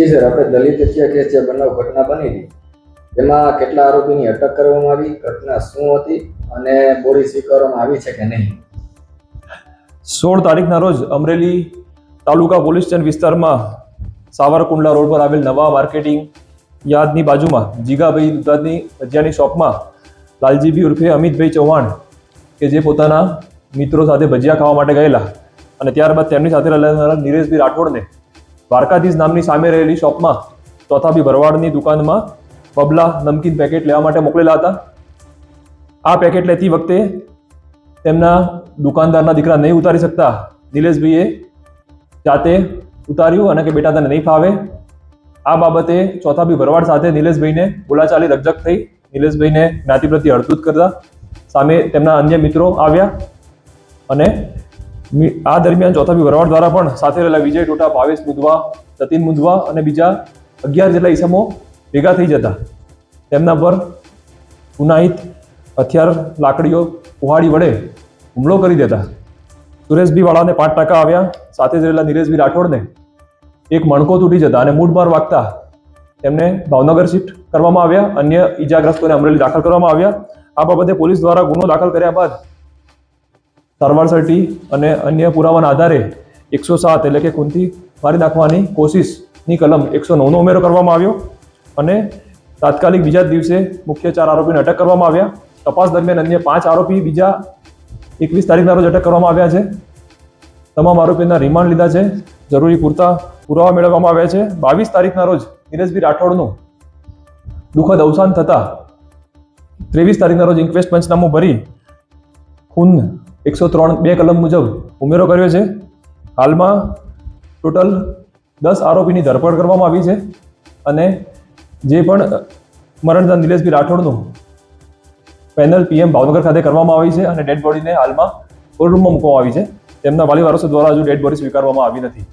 જી sir, આપણે દલિત હત્યા case જે બનાવ ઘટના બની હતી એમાં કેટલા આરોપીની અટક કરવામાં આવી, ઘટના શું હતી અને બોડી સ્વીકારવામાં આવી છે કે નહીં? સોળ તારીખના રોજ અમરેલી તાલુકા પોલીસ સ્ટેશન વિસ્તારમાં સાવરકુંડલા રોડ પર આવેલ નવા માર્કેટિંગ યાદની બાજુમાં જીગાભાઈ દુધાની ભજીયાની શોપમાં લાલજીભાઈ ઉર્ફે અમિતભાઈ ચૌહાણ કે જે પોતાના મિત્રો સાથે ભજીયા ખાવા માટે ગયેલા અને ત્યારબાદ તેમની સાથે રહેલા નીરેશભાઈ રાઠોડને દ્વારકાધીશ નામની સામે રહેલી શોપમાં ચોથાભી ભરવાડની દુકાનમાં બબલા નમકીન પેકેટ લેવા માટે મોકલેલા હતા. આ પેકેટ લેતી વખતે તેમના દુકાનદારના દીકરા નહીં ઉતારી શકતા. નિલેશભાઈએ જાતે ઉતાર્યું અને કે બેટા તને નહીં ફાવે. આ બાબતે ચોથાભી ભરવાડ સાથે નિલેશભાઈને બોલાચાલી રજક થઈ. નિલેશભાઈને જ્ઞાતિ પ્રત્યે હડતૂત કરતા સામે તેમના અન્ય મિત્રો આવ્યા અને આ દરમિયાન ચોથા ભરવાડ દ્વારા પણ સાથે રહેલા વિજય ટોટા ભાવેશ મુદવા સતીન મુદવા અને બીજા અગિયાર જેટલા ઈસમો ભેગા થઈ જતા. તેમના પર ઉનાહિત હથિયાર, લાકડીઓ, કુહાડી વડે હુમલો કરી દેતા. સુરેશભી વાળાને પાંચ ટકા આવ્યા. સાથે જ રહેલા નિરેશભી રાઠોડને એક મણકો તૂટી જતા અને મૂઢમાર વાગતા તેમને ભાવનગર શિફ્ટ કરવામાં આવ્યા. અન્ય ઈજાગ્રસ્તોને અમરેલી દાખલ કરવામાં આવ્યા. આ બાબતે પોલીસ દ્વારા ગુનો દાખલ કર્યા બાદ સારવાર સર્ટી અને અન્ય પુરાવાના આધારે એકસો સાત એટલે કે કુંતી મારી નાખવાની કોશિશની કલમ એકસો નવનો ઉમેરો કરવામાં આવ્યો અને તાત્કાલિક બીજા દિવસે મુખ્ય ચાર આરોપીને અટક કરવામાં આવ્યા. તપાસ દરમિયાન અન્ય પાંચ આરોપી બીજા એકવીસ તારીખના રોજ અટક કરવામાં આવ્યા છે. તમામ આરોપીના રિમાન્ડ લીધા છે. જરૂરી પૂરતા પુરાવા મેળવવામાં આવ્યા છે. બાવીસ તારીખના રોજ નિરેશભાઈ રાઠોડનું દુઃખદ અવસાન થતાં ત્રેવીસ તારીખના રોજ ઇન્ક્વેસ્ટ પંચનામું ભરી ખૂન એકસો ત્રણ બે કલમ મુજબ ઉમેરો કર્યો છે. હાલમાં ટોટલ દસ આરોપીની ધરપકડ કરવામાં આવી છે અને જે પણ મરણદાન નિલેશભાઈ રાઠોડનું પેનલ પીએમ ભાવનગર ખાતે કરવામાં આવી છે અને ડેડ બોડીને હાલમાં કોર્ટરૂમમાં મૂકવામાં આવી છે. તેમના વાલી વારસો દ્વારા હજુ ડેડ બોડી સ્વીકારવામાં આવી નથી.